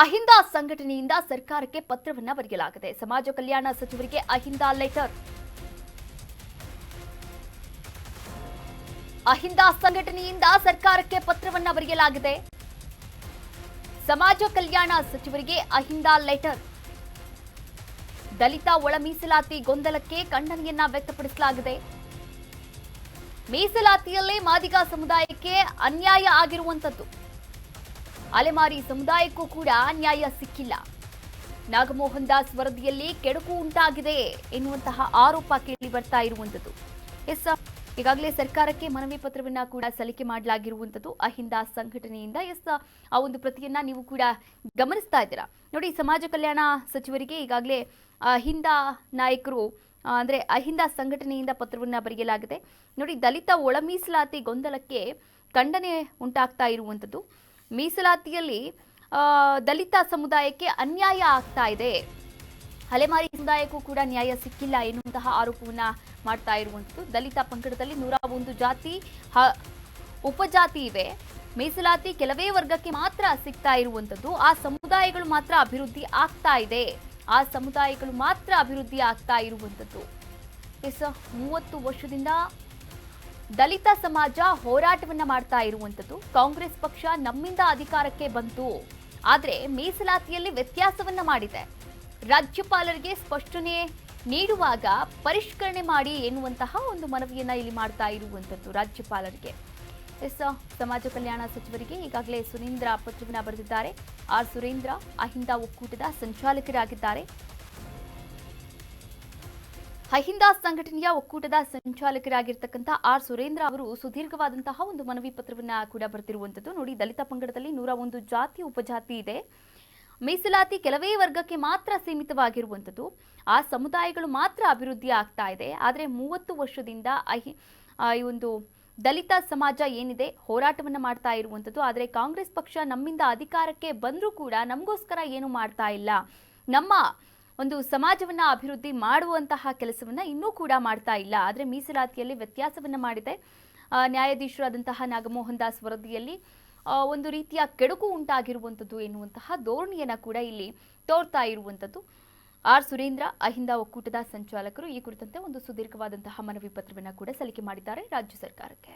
ಅಹಿಂದ ಸಂಘಟನೆಯಿಂದ ಸರ್ಕಾರಕ್ಕೆ ಪತ್ರವನ್ನ ಬರೆಯಲಾಗಿದೆ. ಸಮಾಜ ಕಲ್ಯಾಣ ಸಚಿವರಿಗೆ ಅಹಿಂದ ಲೆಟರ್. ಅಹಿಂದ ಸಂಘಟನೆಯಿಂದ ಸರ್ಕಾರಕ್ಕೆ ಪತ್ರವನ್ನ ಬರೆಯಲಾಗಿದೆ. ಸಮಾಜ ಕಲ್ಯಾಣ ಸಚಿವರಿಗೆ ಅಹಿಂದ ಲೆಟರ್. ದಲಿತ ಒಳ ಮೀಸಲಾತಿ ಗೊಂದಲಕ್ಕೆ ಖಂಡನೆಯನ್ನ ವ್ಯಕ್ತಪಡಿಸಲಾಗಿದೆ. ಮೀಸಲಾತಿಯಲ್ಲೇ ಮಾದಿಗ ಸಮುದಾಯಕ್ಕೆ ಅನ್ಯಾಯ ಆಗಿರುವಂತದ್ದು. ಅಲೆಮಾರಿ ಸಮುದಾಯಕ್ಕೂ ಕೂಡ ನ್ಯಾಯ ಸಿಕ್ಕಿಲ್ಲ. ನಾಗಮೋಹನ್ ದಾಸ್ ವರದಿಯಲ್ಲಿ ಕೆಡುಕು ಉಂಟಾಗಿದೆ ಎನ್ನುವಂತಹ ಆರೋಪ ಕೇಳಿ ಬರ್ತಾ ಇರುವಂತದ್ದು ಎಸ್ ಈಗಾಗಲೇ ಸರ್ಕಾರಕ್ಕೆ ಮನವಿ ಪತ್ರವನ್ನ ಕೂಡ ಸಲ್ಲಿಕೆ ಮಾಡಲಾಗಿರುವಂತದ್ದು ಅಹಿಂದ ಸಂಘಟನೆಯಿಂದ. ಎಸ್ ಆ ಒಂದು ಪ್ರತಿಯನ್ನ ನೀವು ಕೂಡ ಗಮನಿಸ್ತಾ ಇದ್ದೀರಾ? ನೋಡಿ, ಸಮಾಜ ಕಲ್ಯಾಣ ಸಚಿವರಿಗೆ ಈಗಾಗಲೇ ಅಹಿಂದ ನಾಯಕರು, ಅಂದ್ರೆ ಅಹಿಂದ ಸಂಘಟನೆಯಿಂದ ಪತ್ರವನ್ನ ಬರೆಯಲಾಗಿದೆ. ನೋಡಿ, ದಲಿತ ಒಳ ಮೀಸಲಾತಿ ಗೊಂದಲಕ್ಕೆ ಖಂಡನೆ ಉಂಟಾಗ್ತಾ ಇರುವಂತದ್ದು ಮೀಸಲಾತಿಯಲ್ಲಿ ದಲಿತ ಸಮುದಾಯಕ್ಕೆ ಅನ್ಯಾಯ ಆಗ್ತಾ ಇದೆ. ಅಲೆಮಾರಿ ಸಮುದಾಯಕ್ಕೂ ಕೂಡ ನ್ಯಾಯ ಸಿಕ್ಕಿಲ್ಲ ಎನ್ನುವಂತಹ ಆರೋಪವನ್ನ ಮಾಡ್ತಾ ಇರುವಂಥದ್ದು ದಲಿತ ಪಂಗಡದಲ್ಲಿ ನೂರ ಒಂದು ಜಾತಿ ಉಪಜಾತಿ ಇವೆ. ಮೀಸಲಾತಿ ಕೆಲವೇ ವರ್ಗಕ್ಕೆ ಮಾತ್ರ ಸಿಗ್ತಾ ಇರುವಂಥದ್ದು ಆ ಸಮುದಾಯಗಳು ಮಾತ್ರ ಅಭಿವೃದ್ಧಿ ಆಗ್ತಾ ಇದೆ. ಆ ಸಮುದಾಯಗಳು ಮಾತ್ರ ಅಭಿವೃದ್ಧಿ ಆಗ್ತಾ ಇರುವಂಥದ್ದು ಎಸ್, ಮೂವತ್ತು ವರ್ಷದಿಂದ ದಲಿತ ಸಮಾಜ ಹೋರಾಟವನ್ನ ಮಾಡ್ತಾ ಇರುವಂಥದ್ದು. ಕಾಂಗ್ರೆಸ್ ಪಕ್ಷ ನಮ್ಮಿಂದ ಅಧಿಕಾರಕ್ಕೆ ಬಂತು. ಆದರೆ ಮೀಸಲಾತಿಯಲ್ಲಿ ವ್ಯತ್ಯಾಸವನ್ನ ಮಾಡಿದೆ. ರಾಜ್ಯಪಾಲರಿಗೆ ಸ್ಪಷ್ಟನೆ ನೀಡುವಾಗ ಪರಿಷ್ಕರಣೆ ಮಾಡಿ ಎನ್ನುವಂತಹ ಒಂದು ಮನವಿಯನ್ನ ಇಲ್ಲಿ ಮಾಡ್ತಾ ಇರುವಂಥದ್ದು ರಾಜ್ಯಪಾಲರಿಗೆ. ಎಸ್, ಸಮಾಜ ಕಲ್ಯಾಣ ಸಚಿವರಿಗೆ ಈಗಾಗಲೇ ಸುರೇಂದ್ರ ಪತ್ರವನ್ನ ಬರೆದಿದ್ದಾರೆ. ಆರ್ ಸುರೇಂದ್ರ, ಅಹಿಂದ ಒಕ್ಕೂಟದ ಸಂಚಾಲಕರಾಗಿದ್ದಾರೆ. ಅಹಿಂದ ಸಂಘಟನೆಯ ಒಕ್ಕೂಟದ ಸಂಚಾಲಕರಾಗಿರ್ತಕ್ಕಂಥ ಆರ್ ಸುರೇಂದ್ರ ಅವರು ಸುದೀರ್ಘವಾದಂತಹ ಒಂದು ಮನವಿ ಪತ್ರವನ್ನ ಕೂಡ ಬರ್ತಿರುವಂತದ್ದು ನೋಡಿ, ದಲಿತ ಪಂಗಡದಲ್ಲಿ ನೂರ ಒಂದು ಜಾತಿ, ಉಪಜಾತಿ ಇದೆ. ಮೀಸಲಾತಿ ಕೆಲವೇ ವರ್ಗಕ್ಕೆ ಮಾತ್ರ ಸೀಮಿತವಾಗಿರುವಂಥದ್ದು. ಆ ಸಮುದಾಯಗಳು ಮಾತ್ರ ಅಭಿವೃದ್ಧಿ ಆಗ್ತಾ ಇದೆ. ಆದರೆ ಮೂವತ್ತು ವರ್ಷದಿಂದ ಅಹಿ ಈ ಒಂದು ದಲಿತ ಸಮಾಜ ಏನಿದೆ, ಹೋರಾಟವನ್ನು ಮಾಡ್ತಾ ಇರುವಂಥದ್ದು. ಆದರೆ ಕಾಂಗ್ರೆಸ್ ಪಕ್ಷ ನಮ್ಮಿಂದ ಅಧಿಕಾರಕ್ಕೆ ಬಂದರೂ ಕೂಡ ನಮಗೋಸ್ಕರ ಏನು ಮಾಡ್ತಾ ಇಲ್ಲ. ನಮ್ಮ ಒಂದು ಸಮಾಜವನ್ನ ಅಭಿವೃದ್ಧಿ ಮಾಡುವಂತಹ ಕೆಲಸವನ್ನ ಇನ್ನೂ ಕೂಡ ಮಾಡ್ತಾ ಇಲ್ಲ. ಆದರೆ ಮೀಸಲಾತಿಯಲ್ಲಿ ವ್ಯತ್ಯಾಸವನ್ನ ಮಾಡಿದೆ. ನ್ಯಾಯಾಧೀಶರಾದಂತಹ ನಾಗಮೋಹನ್ ದಾಸ್ ವರದಿಯಲ್ಲಿ ಒಂದು ರೀತಿಯ ಕೆಡುಕು ಉಂಟಾಗಿರುವಂಥದ್ದು ಎನ್ನುವಂತಹ ಧೋರಣೆಯನ್ನು ಕೂಡ ಇಲ್ಲಿ ತೋರ್ತಾ ಇರುವಂಥದ್ದು. ಆರ್ ಸುರೇಂದ್ರ, ಅಹಿಂದ ಒಕ್ಕೂಟದ ಸಂಚಾಲಕರು ಈ ಕುರಿತಂತೆ ಒಂದು ಸುದೀರ್ಘವಾದಂತಹ ಮನವಿ ಪತ್ರವನ್ನು ಕೂಡ ಸಲ್ಲಿಕೆ ಮಾಡಿದ್ದಾರೆ ರಾಜ್ಯ ಸರ್ಕಾರಕ್ಕೆ.